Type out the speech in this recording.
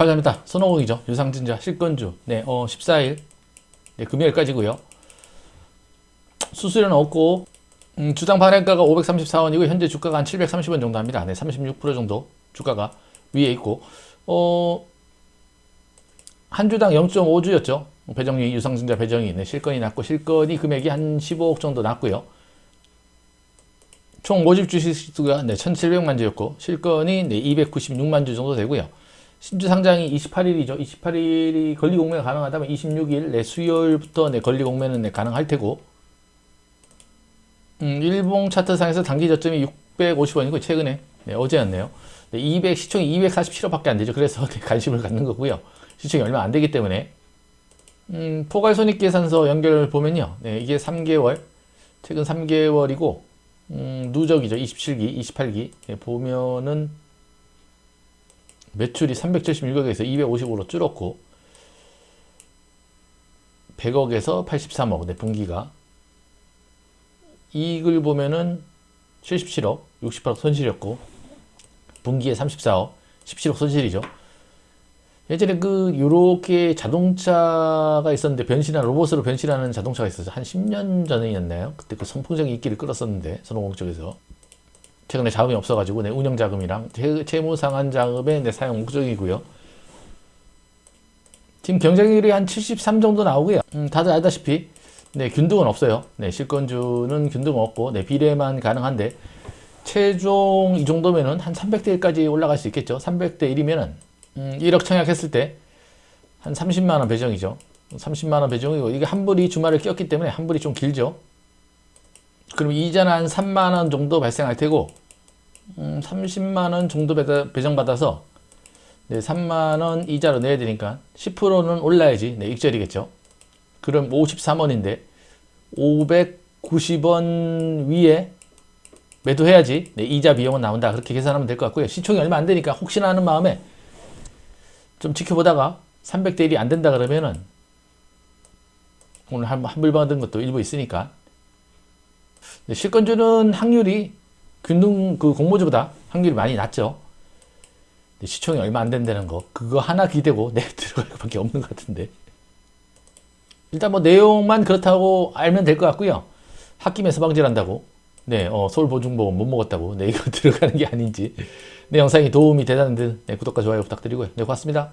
감사합니다. 손오공이죠. 유상증자 실건주. 네, 어, 14일. 네, 금요일까지고요 수수료는 없고, 음, 주당 발행가가 534원이고, 현재 주가가 한 730원 정도 합니다. 네, 36% 정도 주가가 위에 있고, 어, 한 주당 0.5주였죠. 배정이, 유상증자 배정이, 네, 실건이 났고, 실건이 금액이 한 15억 정도 났고요. 총 모집 주식 수가 네, 1,700만 주였고, 실건이 네, 296만 주 정도 되고요. 신주 상장이 28일이죠. 28일이 권리 공매가 가능하다면 26일 내 수요일부터 내 권리 공매는 내 가능할 테고 음, 일봉 차트상에서 단기 저점이 650원이고 최근에 네, 어제였네요. 네, 200 시총이 247원밖에 안 되죠. 그래서 네, 관심을 갖는 거고요. 시총이 얼마 안 되기 때문에 음, 포괄 손익 계산서 연결 보면요. 네, 이게 3개월 최근 3개월이고 음, 누적이죠. 27기, 28기 네, 보면은 매출이 376억에서 250으로 줄었고 100억에서 83억 네, 분기가 이익을 보면은 77억 68억 손실이었고 분기에 34억 17억 손실이죠. 예전에 그 요렇게 자동차가 있었는데 변신한 로봇으로 변신하는 자동차가 있었죠 한 10년 전이었나요? 그때 그 선풍적인 인기를 끌었었는데 선호공 쪽에서 최근에 자금이 없어가지고 내 운영 자금이랑 채- 채무 상환 자금의 내 사용 목적이고요. 지금 경쟁률이 한 73 정도 나오고요. 음, 다들 알다시피 네 균등은 없어요. 네 실권주는 균등 없고 네 비례만 가능한데 최종 이 정도면은 한 300대 1까지 올라갈 수 있겠죠. 300대 1이면은 음, 1억 청약했을 때 한 30만 원 배정이죠. 30만 원 배정이고 이게 환불이 주말에 꼈기 때문에 환불이 좀 길죠. 그럼 이자는 한 3만 원 정도 발생할 테고 음, 30만 원 정도 배다- 배정받아서 네, 3만 원 이자로 내야 되니까 10%는 올라야지 네, 익절이겠죠. 그럼 53원인데 590원 위에 매도해야지 네, 이자 비용은 나온다 그렇게 계산하면 될 것 같고요. 시총이 얼마 안 되니까 혹시나 하는 마음에 좀 지켜보다가 300대 1이 안 된다 그러면은 오늘 한, 한불 받은 것도 일부 있으니까 네, 실건주는 확률이 균등 그 공모주보다 확률이 많이 낮죠. 시총이 얼마 안 된다는 거 그거 하나 기대고 내 들어갈 것밖에 없는 것 같은데 일단 뭐 내용만 그렇다고 알면 될 것 같고요. 홧김에 서방질한다고 네, 어, 서울보증보험 못 먹었다고 네 이거 들어가는 게 아닌지 내 영상이 도움이 되다는 듯 네, 구독과 좋아요 부탁드리고요. 네, 고맙습니다.